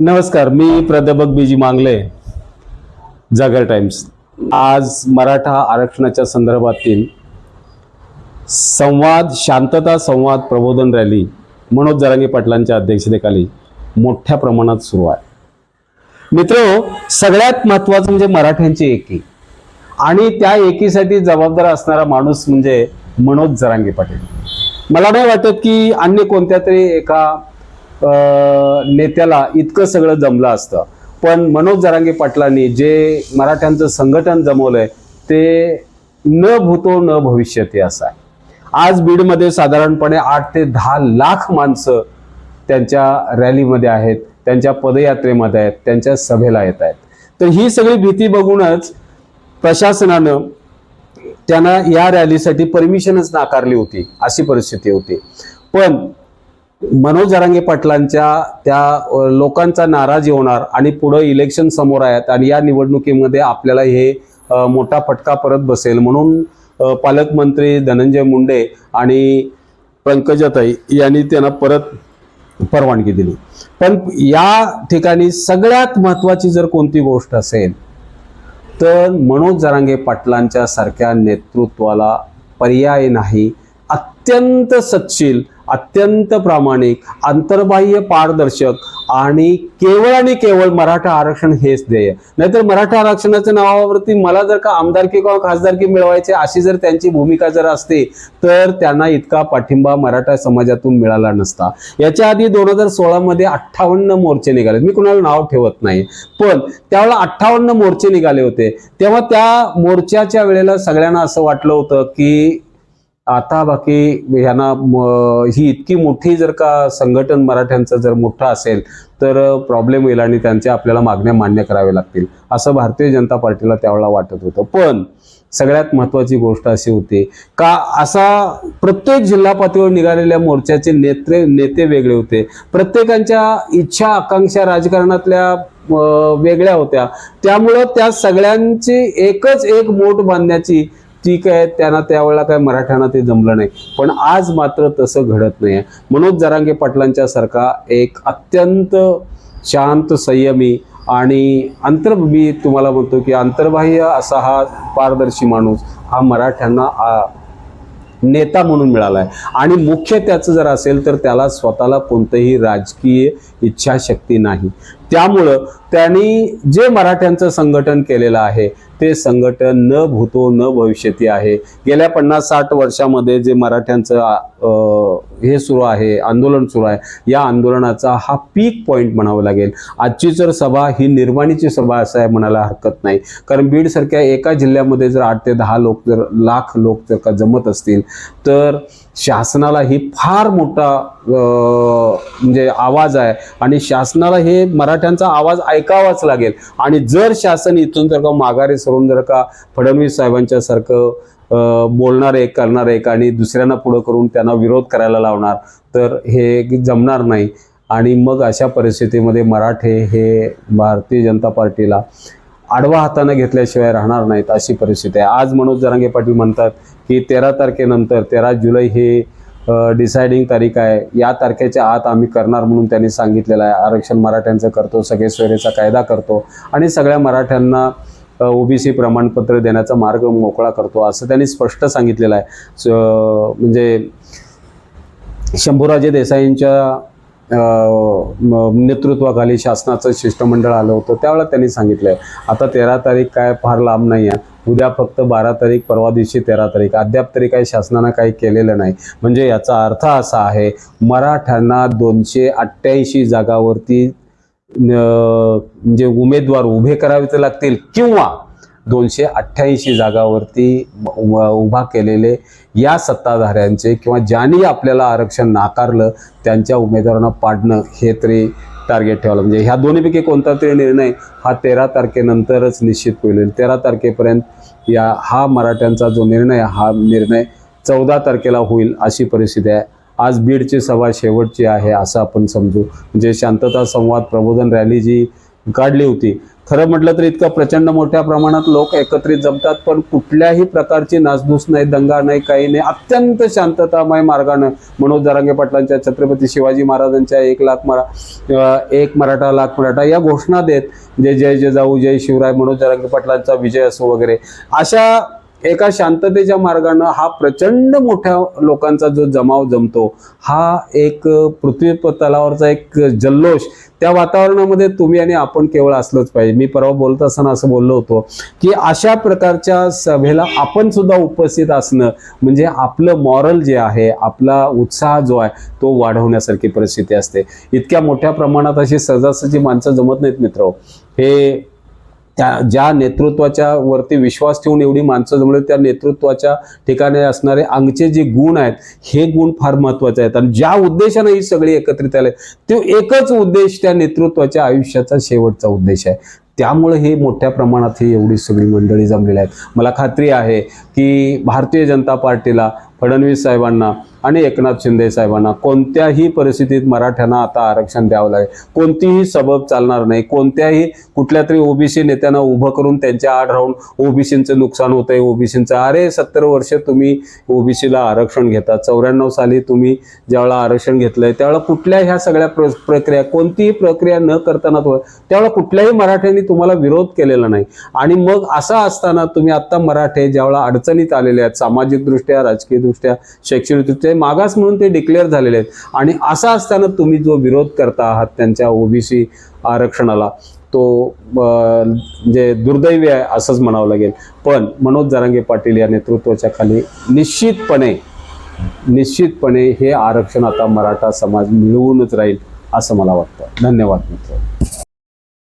नमस्कार मी प्राध्यापक बीजी मांगले जागर टाइम्स. आज मराठा आरक्षणाच्या संदर्भातील संवाद शांतता संवाद प्रबोधन रॅली मनोज जरांगे पाटलांच्या अध्यक्षतेखाली मोठ्या प्रमाणात सुरू आहे. मित्र सगळ्यात महत्वाचं म्हणजे मराठ्यांची एकी. आणि त्या एकीसाठी जबाबदार असणारा माणूस म्हणजे मनोज जरांगे पाटील. मला नाही वाटत की अन्य कोणत्या तरी एका नेत्याला इतकं सगळं जमलं असतं. पण मनोज जरांगे पाटलांनी जे मराठ्यांचं संघटन जमवलंय ते न भूतो न भविष्यते असं आहे. आज बीडमध्ये साधारणपणे आठ ते दहा लाख माणसं त्यांच्या रॅलीमध्ये आहेत त्यांच्या पदयात्रेमध्ये आहेत त्यांच्या सभेला येत आहेत. तर ही सगळी भीती बघूनच प्रशासनानं त्यांना या रॅलीसाठी परमिशनच नाकारली होती अशी परिस्थिती होती. पण मनोज जरांगे पाटलांच्या त्या लोकांचा नाराजी होणार आणि पुढं इलेक्शन समोर आहेत आणि या निवडणुकीमध्ये आपल्याला हे मोठा फटका परत बसेल म्हणून पालकमंत्री धनंजय मुंडे आणि पंकजाताई यांनी त्यांना परत परवानगी दिली. पण या ठिकाणी सगळ्यात महत्वाची जर कोणती गोष्ट असेल तर मनोज जरांगे पाटलांच्या सारख्या नेतृत्वाला पर्याय नाही अत्यंत सचशील अत्यंत प्रामाणिक अंतर्बाह्य पारदर्शक आणि केवळ आणि केवळ मराठा आरक्षण हेच ध्येय. नाहीतर मराठा आरक्षणाच्या नावावरती मला जर का आमदारकी किंवा खासदारकी मिळवायची अशी जर त्यांची भूमिका जर असते तर त्यांना इतका पाठिंबा मराठा समाजातून मिळाला नसता. याच्या आधी दोन हजार सोळामध्ये अठ्ठावन्न मोर्चे निघाले मी कुणाला नाव ठेवत नाही पण त्यावेळेला अठ्ठावन्न मोर्चे निघाले होते. तेव्हा त्या मोर्चाच्या वेळेला सगळ्यांना असं वाटलं होतं की आता बाकी ह्यांना म- ही इतकी मोठी जर का संघटन मराठ्यांचं जर मोठं असेल तर प्रॉब्लेम येईल आणि त्यांच्या आपल्याला मागण्या मान्य कराव्या लागतील असं भारतीय जनता पार्टीला त्यावेळेला वाटत होतं. पण सगळ्यात महत्वाची गोष्ट अशी होती का असा प्रत्येक जिल्हा पातळीवर निघालेल्या मोर्चाचे नेते नेते वेगळे होते. प्रत्येकांच्या इच्छा आकांक्षा राजकारणातल्या वेगळ्या होत्या. त्यामुळं त्या सगळ्यांची एकच एक मोठ बांधण्याची ठीक आहे त्यांना त्यावेळेला काय मराठ्यांना ते जमलं नाही. पण आज मात्र तसं घडत नाही मनोज जरांगे पाटलांच्या सारखा एक अत्यंत शांत संयमी आणि अंतर मी तुम्हाला म्हणतो की अंतर्बाह्य असा हा पारदर्शी माणूस हा मराठ्यांना नेता म्हणून मिळाला आहे आणि मुख्य त्याचं जर असेल तर त्याला स्वतःला कोणतंही राजकीय इच्छाशक्ती नाही. त्यामुळं त्यांनी जे मराठ्यांचं संघटन केलेलं आहे ते संघटन न भूतो न भविष्यती आहे. गेल्या पन्नास साठ वर्षामध्ये जे मराठ्यांचं हे सुरू आहे आंदोलन सुरू आहे या आंदोलनाचा हा पीक पॉईंट म्हणावं लागेल. आजची जर सभा ही निर्माणीची सभा असं आहे म्हणायला हरकत नाही. कारण बीडसारख्या एका जिल्ह्यामध्ये जर आठ ते दहा लोक जर लाख लोक जर का जमत असतील तर शासनाला ही फार मोठा म्हणजे आवाज आहे. आणि शासनाला हे मराठ्यांचा आवाज ऐकावाच लागेल. आणि जर शासन इथून जर का माघारी सरून जर का फडणवीस साहेबांच्या सारखं बोलणार एक करणार एक आणि दुसऱ्यांना पुढं करून त्यांना विरोध करायला लावणार तर हे जमणार नाही. आणि मग अशा परिस्थितीमध्ये मराठे हे भारतीय जनता पार्टीला आडवा हाताने घेतल्याशिवाय राहणार नाहीत अशी परिस्थिती आहे. आज मनोज जरांगे पाटील म्हणतात की तेरा तारखेनंतर तेरा जुलै हे डिसाइडिंग तारीख आहे. या तारखेच्या आत आम्ही करणार म्हणून त्यांनी सांगितलेलं आहे. आरक्षण मराठ्यांचं करतो सगळे सोयरेचा कायदा करतो आणि सगळ्या मराठ्यांना ओबीसी प्रमाणपत्र देण्याचा मार्ग मोकळा करतो असं त्यांनी स्पष्ट सांगितलेलं आहे. स- म्हणजे शंभूराजे देसाईंच्या नेतृत्वाखाली शासनाचं शिष्टमंडळ आलं होतं त्यावेळेला त्यांनी सांगितलंय आता तेरा तारीख काय फार लांब नाही आहे उद्या फक्त बारा तारीख परवा दिवशी तेरा तारीख अद्याप तरी काही शासनानं काही केलेलं नाही. म्हणजे याचा अर्थ असा आहे मराठ्यांना दोनशे अठ्ठ्याऐंशी जागावरती म्हणजे उमेदवार उभे करावे लागतील किंवा दोनशे अठ्ठ्याऐंशी जागावरती उ- उभा केलेले या सत्ताधाऱ्यांचे किंवा ज्यांनी आपल्याला आरक्षण नाकारलं त्यांच्या उमेदवारांना पाडणं हे तरी टार्गेट ठेवलं म्हणजे ह्या दोन्हीपैकी कोणता तरी निर्णय हा तेरा तारखेनंतरच निश्चित होईल. तेरा तारखेपर्यंत या हा मराठ्यांचा जो निर्णय हा निर्णय चौदा तारखेला होईल अशी परिस्थिती आहे. आज बीडची सभा शेवटची आहे असं आपण समजू. म्हणजे शांतता संवाद प्रबोधन रॅली जी काढली होती खरं म्हटलं तर इतकं प्रचंड मोठ्या प्रमाणात लोक एकत्रित जमतात पण कुठल्याही प्रकारची नासधूस नाही दंगा नाही काही नाही अत्यंत शांततामय मार्गानं मनोज जरांगे पाटलांच्या छत्रपती शिवाजी महाराजांच्या एक लाख मरा एक मराठा लाख मराठा या घोषणा देत जय जय जय जाऊ जय शिवराय मनोज जरांगे पाटलांचा विजय असो वगैरे. अशा एका शांततेच्या मार्गानं हा प्रचंड मोठ्या लोकांचा जो जमाव जमतो हा एक पृथ्वी तलावरचा एक जल्लोष त्या वातावरणामध्ये तुम्ही आणि आपण केवळ असलोच पाहिजे. मी परवा बोलत असताना असं बोललो होतो की अशा प्रकारच्या सभेला आपण सुद्धा उपस्थित असणं म्हणजे आपलं मॉरल जे आहे आपला उत्साह जो आहे तो वाढवण्यासारखी परिस्थिती असते. इतक्या मोठ्या प्रमाणात अशी सहजासहजी माणसं जमत नाहीत मित्र हो. हे त्या ज्या नेतृत्वाच्या वरती विश्वास ठेवून एवढी माणसं जमले त्या नेतृत्वाच्या ठिकाणी असणारे अंगचे जे गुण आहेत हे गुण फार महत्त्वाचे आहेत. आणि ज्या उद्देशाने ही सगळी एकत्रित आले तो एकच उद्देश त्या नेतृत्वाच्या आयुष्याचा शेवटचा उद्देश आहे. त्यामुळे हे मोठ्या प्रमाणात ही एवढी सगळी मंडळी जमलेली आहेत. मला खात्री आहे की भारतीय जनता पार्टीला फडणवीस साहेबांना आणि एकनाथ शिंदे साहेबांना कोणत्याही परिस्थितीत मराठ्यांना आता आरक्षण द्यावं लागेल. कोणतीही सबब चालणार नाही. कोणत्याही कुठल्या तरी ओबीसी नेत्यांना उभं करून त्यांच्या आड राहून ओबीसींचं नुकसान होत आहे ओबीसींचं. अरे सत्तर वर्ष तुम्ही ओबीसीला आरक्षण घेता. चौऱ्याण्णव साली तुम्ही ज्यावेळेला आरक्षण घेतलंय त्यावेळेला कुठल्या ह्या सगळ्या प्र- प्रक्रिया कोणतीही प्रक्रिया न करताना त्यावेळेला कुठल्याही मराठ्यांनी तुम्हाला विरोध केलेला नाही. आणि मग असं असताना तुम्ही आत्ता मराठे ज्यावेळेला अडचणीत आलेले आहेत सामाजिकदृष्ट्या राजकीयदृष्ट्या शैक्षणिकदृष्ट्या मागास म्हणून ते डिक्लेअर झालेले आहेत. आणि असं असताना तुम्ही जो विरोध करता आहात त्यांच्या ओबीसी आरक्षणाला तो म्हणजे दुर्दैवी आहे असंच म्हणावं लागेल. पण मनोज जरांगे पाटील या नेतृत्वाच्या खाली निश्चितपणे निश्चितपणे हे आरक्षण आता मराठा समाज मिळवूनच राहील असं मला वाटतं. धन्यवाद मित्र